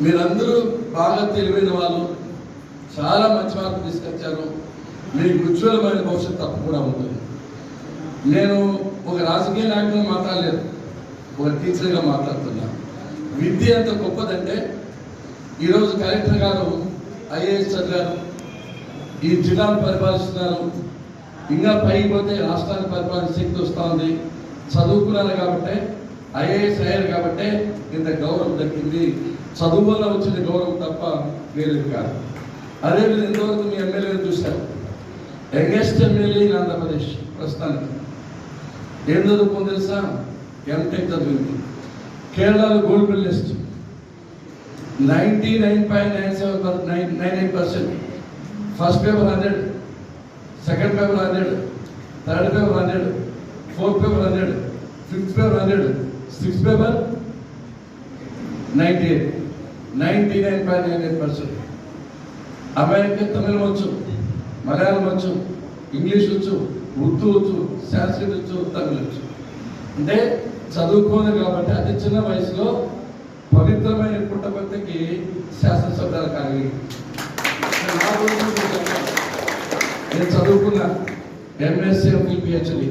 మీరందరూ బాగా తెలివైన వాళ్ళు. చాలా మంచి మార్పు తీసుకొచ్చారు. మీకు ఉజ్వలమైన భవిష్యత్తు తప్పకుండా ఉంటుంది. నేను ఒక రాజకీయ నాయకులు మాట్లాడలేదు. ఒక టీచర్గా మాట్లాడుతున్నా. విద్య ఎంత గొప్పదంటే ఈరోజు కలెక్టర్ గారు ఐఏఎస్ చదివారు. ఈ జిల్లాను పరిపాలిస్తున్నారు. ఇంకా పైకి పోతే రాష్ట్రాన్ని పరిపాలించే శక్తి వస్తూ ఉంది. చదువుకున్నారు కాబట్టి ఐఏఎస్ అయ్యారు కాబట్టి ఇంత గౌరవం దక్కింది. చదువు వల్ల వచ్చిన గౌరవం తప్ప వేరేది కాదు. అదేవిధంగా ఇంతవరకు మీ ఎమ్మెల్యేని చూశారు. యంగెస్ట్ ఎమ్మెల్యే ఇన్ ఆంధ్రప్రదేశ్ ప్రస్తుతానికి. ఏం చదువుకుంది తెలుసా? ఎంటెక్ చదివింది. కేరళలో gold medalist. Ninety nine point nine seven nine nine eight percent. First paper hundred. Second paper hundred. Third paper hundred. Fourth paper hundred. Fifth paper hundred. Six paper ninety eight ninety nine point nine eight percent అమ్మాయికి తమిళం వచ్చు మలయాళం వచ్చు English వచ్చు ఉర్దూ వచ్చు సంస్కృత్ వచ్చు తమిళ వచ్చు అంటే చదువుకోదు కాబట్టి అతి చిన్న వయసులో పవిత్రమైన పుట్టపర్తికి శాసనసభ్యులు కలిగి నేను చదువుకున్న. MSc PhD